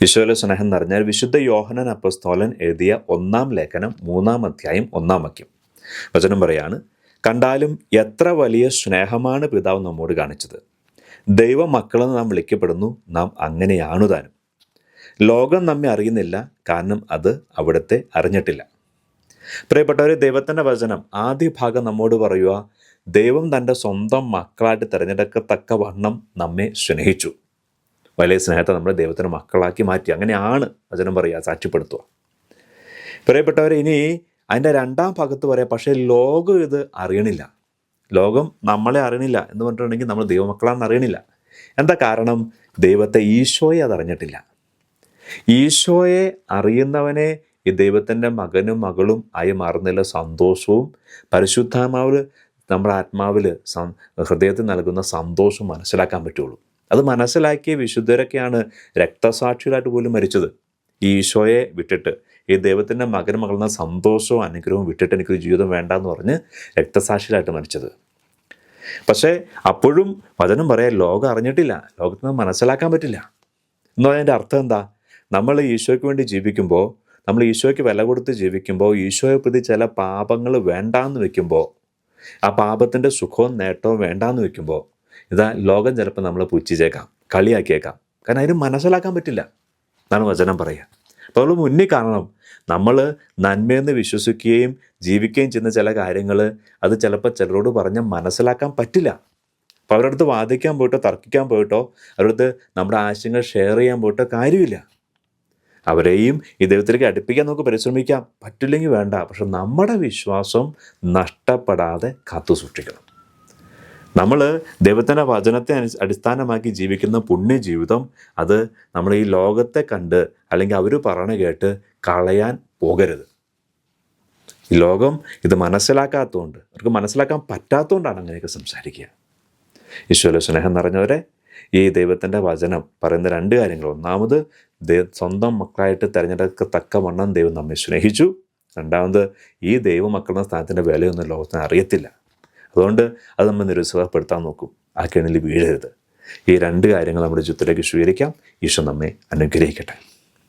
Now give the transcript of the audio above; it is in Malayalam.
ഈശോയിലെ സ്നേഹം നിറഞ്ഞാൽ വിശുദ്ധ യോഹനൻ അപ്പസ്തോലൻ എഴുതിയ ഒന്നാം ലേഖനം മൂന്നാം അധ്യായം ഒന്നാം വാക്യം. വചനം പറയാണ് കണ്ടാലും എത്ര വലിയ സ്നേഹമാണ് പിതാവ് നമ്മോട് കാണിച്ചത്. ദൈവ മക്കളെന്ന് നാം വിളിക്കപ്പെടുന്നു നാം അങ്ങനെയാണു താനും. ലോകം നമ്മെ അറിയുന്നില്ല കാരണം അത് അവിടുത്തെ അറിഞ്ഞിട്ടില്ല. പ്രിയപ്പെട്ടവരെ ദൈവത്തിന്റെ വചനം ആദ്യ ഭാഗം നമ്മോട് പറയുക ദൈവം തന്റെ സ്വന്തം മക്കളായിട്ട് തിരഞ്ഞെടുക്കത്തക്ക വണ്ണം നമ്മെ സ്നേഹിച്ചു. വലിയ സ്നേഹത്തെ നമ്മൾ ദൈവത്തിന്റെ മക്കളാക്കി മാറ്റി. അങ്ങനെയാണ് വചനം പറയുക സാക്ഷ്യപ്പെടുത്തുക. പ്രിയപ്പെട്ടവർ ഇനി അതിന്റെ രണ്ടാം ഭാഗത്ത് പറയാം പക്ഷേ ലോകം ഇത് അറിയണില്ല. ലോകം നമ്മളെ അറിയണില്ല എന്ന് പറഞ്ഞിട്ടുണ്ടെങ്കിൽ നമ്മൾ ദൈവമക്കളാണെന്ന് അറിയണില്ല. എന്താ കാരണം? ദൈവത്തെ ഈശോയെ അതറിഞ്ഞിട്ടില്ല ഈശോയെ അറിയുന്നവനെ ഈ ദൈവത്തിന്റെ മകനും മകളും ആയി മാറുന്നതിലെ സന്തോഷവും പരിശുദ്ധാത്മാവിൽ നമ്മുടെ ആത്മാവിൽ ഹൃദയത്തിൽ നൽകുന്ന സന്തോഷവും മനസ്സിലാക്കാൻ പറ്റുള്ളൂ. അത് മനസ്സിലാക്കിയ വിശുദ്ധരൊക്കെയാണ് രക്തസാക്ഷികളായിട്ട് പോലും മരിച്ചത്. ഈശോയെ വിട്ടിട്ട് ഈ ദൈവത്തിന്റെ മകൻ മകളുന്ന സന്തോഷവും അനുഗ്രഹവും വിട്ടിട്ട് എനിക്കൊരു ജീവിതം വേണ്ട എന്ന് പറഞ്ഞ് രക്തസാക്ഷികളായിട്ട് മരിച്ചത്. പക്ഷേ അപ്പോഴും വചനം പറയാൻ ലോകം അറിഞ്ഞിട്ടില്ല. ലോകത്തിന് മനസ്സിലാക്കാൻ പറ്റില്ല. എന്ന് പറഞ്ഞതിന്റെ അർത്ഥം എന്താ? നമ്മൾ ഈശോയ്ക്ക് വേണ്ടി ജീവിക്കുമ്പോൾ നമ്മൾ ഈശോയ്ക്ക് വില കൊടുത്ത് ജീവിക്കുമ്പോൾ ഈശോയെ പ്രതി ചില പാപങ്ങൾ വേണ്ടാന്ന് വെക്കുമ്പോൾ ആ പാപത്തിന്റെ സുഖവും നേട്ടവും വേണ്ടാന്ന് വെക്കുമ്പോൾ ഇതാ ലോകം ചിലപ്പോൾ നമ്മളെ പുച്ഛിച്ചേക്കാം കളിയാക്കിയേക്കാം. കാരണം അതിന് മനസ്സിലാക്കാൻ പറ്റില്ല. എന്നാണ് വചനം പറയുക. അപ്പോൾ നമ്മൾ മുന്നിൽ കാണണം. നമ്മൾ നന്മയെന്ന് വിശ്വസിക്കുകയും ജീവിക്കുകയും ചെയ്യുന്ന ചില കാര്യങ്ങൾ അത് ചിലപ്പോൾ ചിലരോട് പറഞ്ഞാൽ മനസ്സിലാക്കാൻ പറ്റില്ല. അപ്പോൾ അവരുടെ അടുത്ത് വാദിക്കാൻ പോയിട്ടോ തർക്കിക്കാൻ പോയിട്ടോ അവരുടെ അടുത്ത് നമ്മുടെ ആശയങ്ങൾ ഷെയർ ചെയ്യാൻ പോയിട്ടോ കാര്യമില്ല. അവരെയും ഈ ദൈവത്തിലേക്ക് അടുപ്പിക്കാൻ നമുക്ക് പരിശ്രമിക്കാം. പറ്റില്ലെങ്കിൽ വേണ്ട. പക്ഷെ നമ്മുടെ വിശ്വാസം നഷ്ടപ്പെടാതെ കാത്തു സൂക്ഷിക്കണം. നമ്മൾ ദൈവത്തിന്റെ വചനത്തെ അടിസ്ഥാനമാക്കി ജീവിക്കുന്ന പുണ്യജീവിതം അത് നമ്മൾ ഈ ലോകത്തെ കണ്ട് അല്ലെങ്കിൽ അവർ പറഞ്ഞു കേട്ട് കളയാൻ പോകരുത്. ഈ ലോകം ഇത് മനസ്സിലാക്കാത്തതുകൊണ്ട് അവർക്ക് മനസ്സിലാക്കാൻ പറ്റാത്തതുകൊണ്ടാണ് അങ്ങനെയൊക്കെ സംസാരിക്കുക. ഈശ്വര സ്നേഹം നിറഞ്ഞവരെ ഈ ദൈവത്തിന്റെ വചനം പറയുന്ന രണ്ട് കാര്യങ്ങൾ. ഒന്നാമത് സ്വന്തം മക്കളായിട്ട് തിരഞ്ഞെടുക്കത്തക്ക വണ്ണം ദൈവം നമ്മെ സ്നേഹിച്ചു. രണ്ടാമത് ഈ ദൈവമക്കളുടെ സ്ഥാനത്തിന്റെ വിലയൊന്നും ലോകത്തിന് അറിയത്തില്ല. അതുകൊണ്ട് അത് നമ്മൾ നിരുത്സാഹപ്പെടുത്താൻ നോക്കും. ആ കിണലിൽ വീഴരുത്. ഈ രണ്ട് കാര്യങ്ങൾ നമ്മുടെ ചുറ്റിലേക്ക് സ്വീകരിക്കാം ഈശോ നമ്മെ അനുഗ്രഹിക്കട്ടെ.